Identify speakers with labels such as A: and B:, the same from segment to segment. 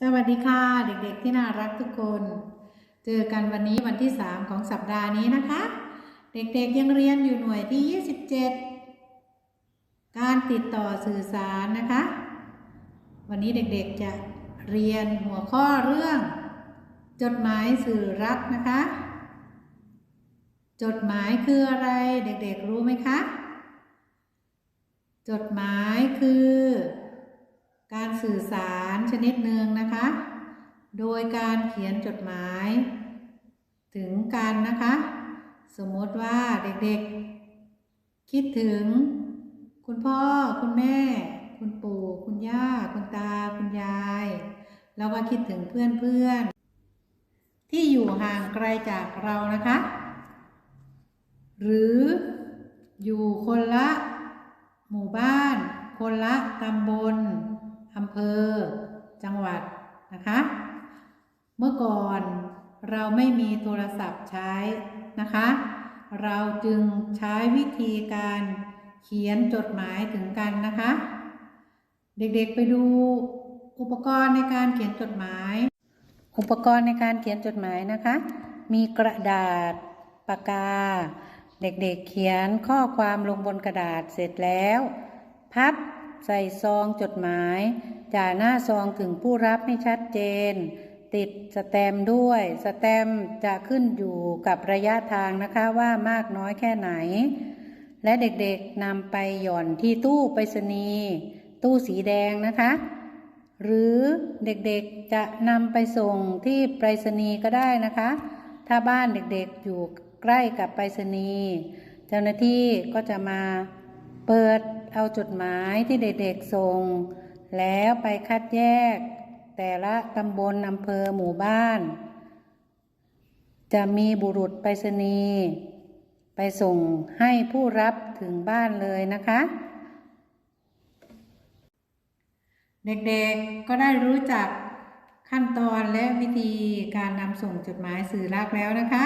A: สวัสดีค่ะ เด็กๆที่น่ารักทุกคน เจอกันวันนี้วันที่ 3 ของสัปดาห์นี้นะคะ เด็กๆยังเรียนอยู่หน่วยที่ 27 การติดต่อสื่อสารนะคะ วันนี้เด็กๆจะเรียนหัวข้อเรื่อง จดหมายสื่อรักนะคะ จดหมายคืออะไรเด็กๆรู้ไหมคะ จดหมายคือ สื่อสารชนิดหนึ่งนะคะ โดยการเขียนจดหมาย ถึงกันนะคะ สมมติว่าเด็กๆ คิดถึง คุณพ่อ คุณแม่ คุณปู่ คุณย่า คุณตา คุณยาย แล้วก็คิดถึงเพื่อนๆ ที่อยู่ห่างไกลจากเรานะคะ หรืออยู่คนละหมู่บ้าน คนละตำบล ภอ จังหวัดนะคะ เมื่อก่อนเราไม่มีโทรศัพท์ใช้นะคะ เราจึงใช้วิธีการเขียนจดหมายถึงกันนะคะ เด็กๆไปดูอุปกรณ์ในการเขียนจดหมาย อุปกรณ์ในการเขียนจดหมายนะคะ มีกระดาษปากกา เด็กๆเขียนข้อความลงบนกระดาษเสร็จแล้ว พับ ใส่ซองจดหมายจ่าหน้าซองถึงผู้รับให้ชัดเจน ติดสแตมด้วย สแตมจะขึ้นอยู่กับระยะทางนะคะว่ามากน้อยแค่ไหน และเด็กๆนำไปหย่อนที่ตู้ไปรษณีย์ตู้สีแดงนะคะ หรือเด็กๆจะนำไปส่งที่ไปรษณีย์ก็ได้นะคะ ถ้าบ้านเด็กๆอยู่ใกล้กับไปรษณีย์เจ้าหน้าที่ก็จะมา เปิดเอาจดหมายที่เด็กๆส่ง แล้วไปคัดแยก แต่ละตำบลอำเภอหมู่บ้าน จะมีบุรุษไปรษณีย์ไปส่งให้ผู้รับถึงบ้านเลยนะคะ เด็กๆก็ได้รู้จักขั้นตอนและวิธีการนำส่งจดหมายสื่อรักแล้วนะคะ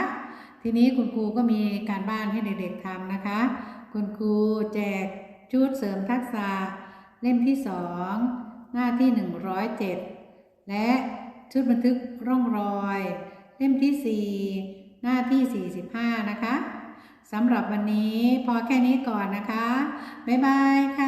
A: ทีนี้คุณครูก็มีการบ้านให้เด็กๆทำนะคะ คุณครูแจกชุดเสริมทักษะเล่มที่สองหน้าที่ 107 และชุดบันทึกร่องรอย เล่มที่ 4 หน้าที่ 45 นะคะสำหรับวันนี้พอแค่นี้ก่อนนะคะ บ๊ายบายค่ะ